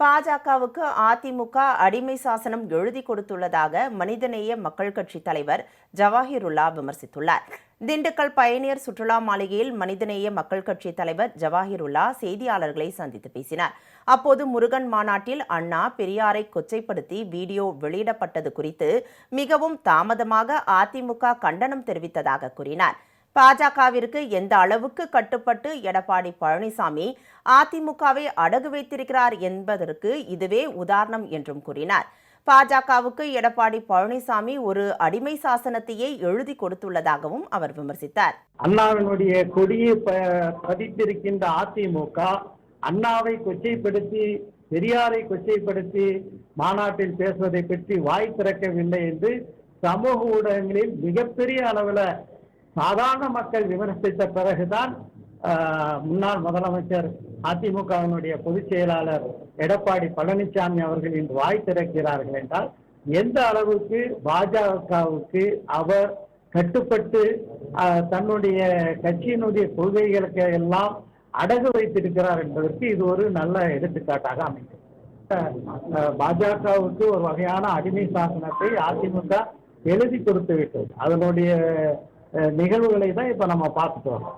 பாஜகவுக்கு அதிமுக அடிமை சாசனம் எழுதி கொடுத்துள்ளதாக மனிதநேய மக்கள் கட்சி தலைவர் ஜவாஹிருல்லா விமர்சித்துள்ளார். திண்டுக்கல் பயணியர் சுற்றுலா மாளிகையில் மனிதநேய மக்கள் கட்சி தலைவர் ஜவாஹிருல்லா செய்தியாளர்களை சந்தித்து பேசினார். அப்போது முருகன் மாநாட்டில் அண்ணா பெரியாரை கொச்சைப்படுத்தி வீடியோ வெளியிடப்பட்டது குறித்து மிகவும் தாமதமாக அதிமுக கண்டனம் தெரிவித்ததாக கூறினார். பாஜகவிற்கு எந்த அளவுக்கு கட்டுப்பட்டு எடப்பாடி பழனிசாமி அதிமுகவை அடகு வைத்திருக்கிறார் என்பதற்கு இதுவே உதாரணம் என்றும் கூறினார். பாஜகவுக்கு எடப்பாடி பழனிசாமி ஒரு அடிமை சாசனத்தையே எழுதி கொடுத்துள்ளதாகவும் அவர் விமர்சித்தார். அண்ணாவினுடைய கொடியை பதித்திருக்கின்ற அதிமுக அண்ணாவை கொச்சைப்படுத்தி பெரியாரை கொச்சைப்படுத்தி மாநாட்டில் பேசுவதை பற்றி வாய் திறக்கவில்லை என்று சமூக ஊடகங்களில் மிகப்பெரிய அளவில் சாதாரண மக்கள் விமர்சித்த பிறகுதான் முன்னாள் முதலமைச்சர் அதிமுகவினுடைய பொதுச் செயலாளர் எடப்பாடி பழனிசாமி அவர்கள் இன்று வாய் திறக்கிறார்கள் என்றால் எந்த அளவுக்கு பாஜகவுக்கு அவர் கட்டுப்பட்டு தன்னுடைய கட்சியினுடைய கொள்கைகளுக்கு எல்லாம் அடகு வைத்திருக்கிறார் என்பதற்கு இது ஒரு நல்ல எடுத்துக்காட்டாக அமைக்கும் பாஜகவுக்கு ஒரு வகையான அடிமை சாசனத்தை அதிமுக எழுதி கொடுத்து விட்டது. அதனுடைய நிகழ்வுகளை தான் இப்போ நம்ம பார்த்துட்டு வரோம்